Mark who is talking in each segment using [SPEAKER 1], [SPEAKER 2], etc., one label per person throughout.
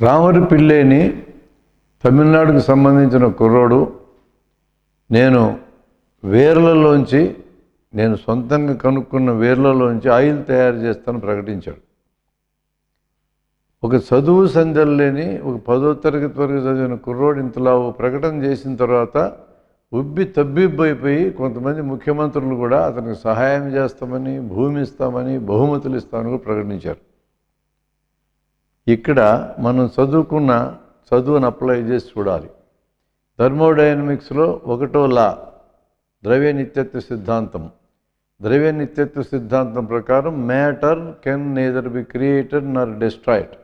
[SPEAKER 1] రాముడి పిల్లేని తమిళనాడుకు సంబంధించిన కుర్రోడు. నేను వేర్లలోంచి నేను సొంతంగా కనుక్కున్న వేర్లలోంచి ఆయిల్ తయారు చేస్తాను ప్రకటించాడు. ఒక చదువు సంధ్యలు లేని ఒక పదో తరగతి వరకు చదివిన కుర్రోడు ఇంతలా ప్రకటన చేసిన తర్వాత ఉబ్బి తబ్బిబ్బైపోయి కొంతమంది ముఖ్యమంత్రులు కూడా అతనికి సహాయం చేస్తామని భూమి ఇస్తామని బహుమతులు ఇస్తామని కూడా ప్రకటించారు. ఇక్కడ మనం చదువుకున్న చదువును అప్లై చేసి చూడాలి. థర్మోడైనమిక్స్లో ఒకటో లా ద్రవ్య నిత్యత్వ సిద్ధాంతం. ద్రవ్య నిత్యత్వ సిద్ధాంతం ప్రకారం matter can neither be created nor destroyed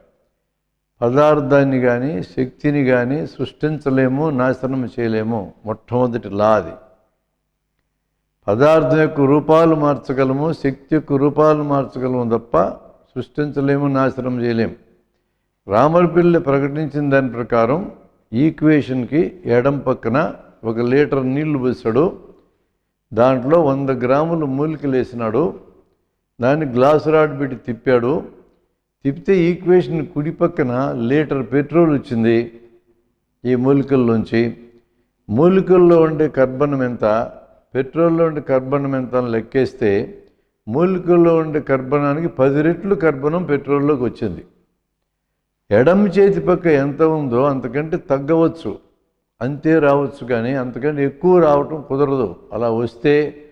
[SPEAKER 1] పదార్థాన్ని కానీ శక్తిని కానీ సృష్టించలేము నాశనం చేయలేము. మొట్టమొదటి లా అది. పదార్థం యొక్క రూపాలు మార్చగలము శక్తి యొక్క రూపాలు మార్చగలము తప్ప సృష్టించలేము నాశనం చేయలేము. రామర్పిల్లి ప్రకటించిన దాని ప్రకారం ఈక్వేషన్కి ఎడం పక్కన ఒక లీటర్ నీళ్ళు పోసాడు. దాంట్లో వంద గ్రాములు మూలికలు వేసినాడు. దాన్ని గ్లాసు రాడ్ పెట్టి తిప్పాడు. తిప్పితే ఈక్వేషన్ కుడి పక్కన లీటర్ పెట్రోల్ వచ్చింది ఈ మూలికల్లోంచి. మూలికల్లో ఉండే కర్బనం ఎంత పెట్రోల్లో ఉండే కర్బనం ఎంత అని లెక్కేస్తే మూలికల్లో ఉండే కర్బనానికి పది రెట్లు కర్బనం పెట్రోల్లోకి వచ్చింది. ఎడమ చేతి పక్క ఎంత ఉందో అంతకంటే తగ్గవచ్చు. అంతే రావచ్చు కానీ అంతకంటే ఎక్కువ రావటం కుదరదు. అలా వస్తే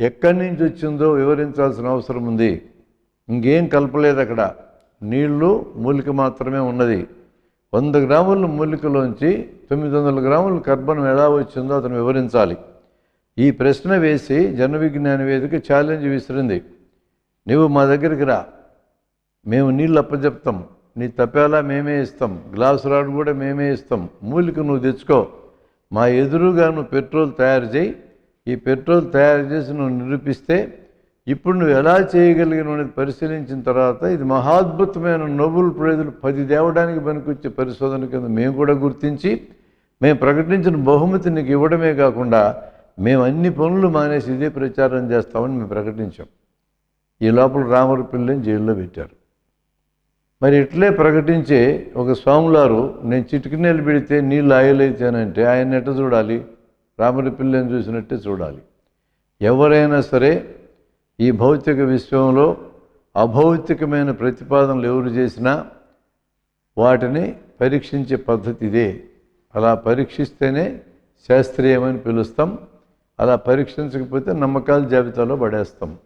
[SPEAKER 1] ఎక్కడి నుంచి వచ్చిందో వివరించాల్సిన అవసరం ఉంది. ఇంకేం కలపలేదు అక్కడ. నీళ్ళు మూలిక మాత్రమే ఉన్నది. వంద గ్రాముల మూలికలోంచి తొమ్మిది వందల గ్రాముల కర్బనం ఎలా వచ్చిందో అతను వివరించాలి. ఈ ప్రశ్న వేసి జన విజ్ఞాన వేదిక ఛాలెంజ్ విసిరింది. నువ్వు మా దగ్గరికి రా. మేము నీళ్ళు అప్పచెప్తాం నీ తపేలా మేమే ఇస్తాం. గ్లాస్ రాడ్ కూడా మేమే ఇస్తాం. మూలిక నువ్వు తెచ్చుకో. మా ఎదురుగా నువ్వు పెట్రోల్ తయారు చేయి. ఈ పెట్రోల్ తయారు చేసి నువ్వు నిరూపిస్తే ఇప్పుడు నువ్వు ఎలా చేయగలిగిన పరిశీలించిన తర్వాత ఇది మహాద్భుతమైన నోబుల్ ప్రైజులు పది దేవడానికి పనికొచ్చే పరిశోధన కింద మేము కూడా గుర్తించి మేము ప్రకటించిన బహుమతి నీకు ఇవ్వడమే కాకుండా మేము అన్ని పనులు మానేసి ఇదే ప్రచారం చేస్తామని మేము ప్రకటించాం. ఈ లోపల రామరు పిల్లని జైల్లో పెట్టారు. మరి ఇట్లే ప్రకటించే ఒక స్వాములారు నేను చిటికి నీళ్ళు పెడితే నీళ్ళు ఆయిలైతేనంటే ఆయన ఎట్ట చూడాలి? రామరి పిల్లని చూసినట్టే చూడాలి. ఎవరైనా సరే ఈ భౌతిక విశ్వంలో అభౌతికమైన ప్రతిపాదనలు ఎవరు చేసినా వాటిని పరీక్షించే పద్ధతి ఇదే. అలా పరీక్షిస్తేనే శాస్త్రీయమని పిలుస్తాం. అలా పరీక్షించకపోతే నమ్మకాల జాబితాలో పడేస్తాం.